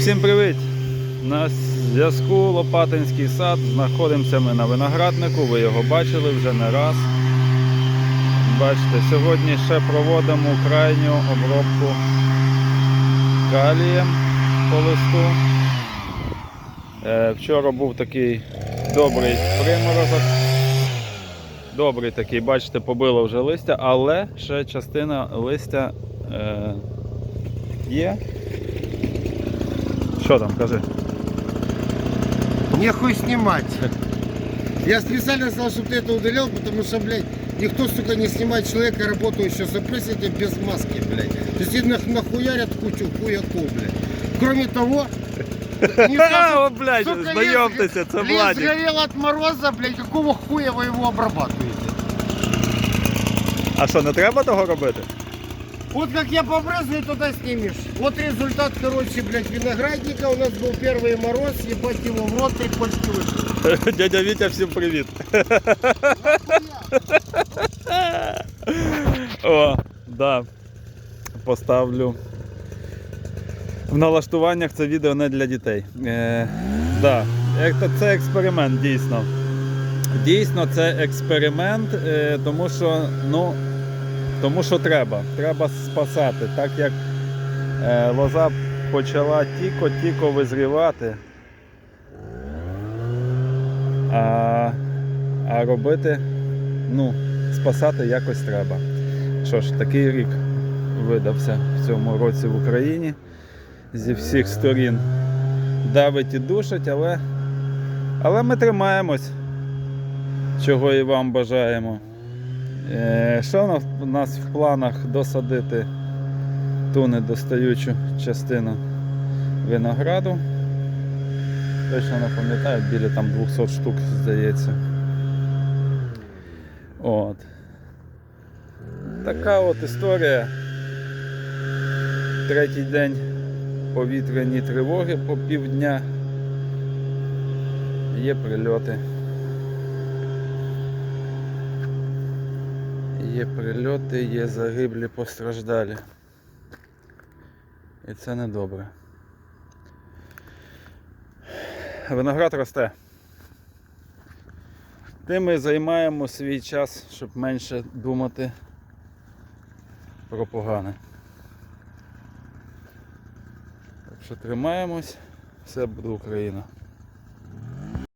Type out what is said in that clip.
Всім привіт! На зв'язку Лопатинський сад. Знаходимося ми на винограднику, ви його бачили вже не раз. Бачите, сьогодні ще проводимо крайню обробку калієм по листу. Е, Вчора був такий добрий приморозок. Добрий такий, бачите, побило вже листя, але ще частина листя е, є. Що там, кажи? Нехуй снимать. Я специально сказал, чтобы ты это удалил, потому что, блядь, никто, сука, не снимает человека, работающего с опрессией без маски, блядь. То есть нах нахуярят кучу хуяков, блядь. Кроме того, не скажут, О, блядь, сука, знайомтеся, лес- це лес Владик. сгорел от мороза, блядь, какого хуя вы его обрабатываете? А що, не треба того робити? Вот как я побрызгаю, туда снимешь. Вот результат, короче, блядь, виноградника. У нас был первый мороз, ебать его в рот, три почки вышли. Дядя Вітя, всім привіт. О, да. Поставлю. В налаштуваннях це відео не для дітей. Е, да. Як то Це експеримент, дійсно. Дійсно, це експеримент, е, тому що, ну, тому що треба. Треба спасати. Так як е, лоза почала тіко-тіко визрівати. А, а робити, ну, спасати якось треба. Що ж, такий рік видався в цьому році в Україні. Зі всіх сторін давить і душить, але, але ми тримаємось, чого і вам бажаємо. Е, що у нас в планах досадити ту недостаючу частину винограду? Точно не пам'ятаю, біля там 200 штук, здається. От. Така от історія. Третій день повітряні тривоги по півдня. Є прильоти. Є прильоти, є загиблі постраждалі. І це не добре. Виноград росте. Тим ми займаємо свій час, щоб менше думати про погане. Так що тримаємось, все буде Україна.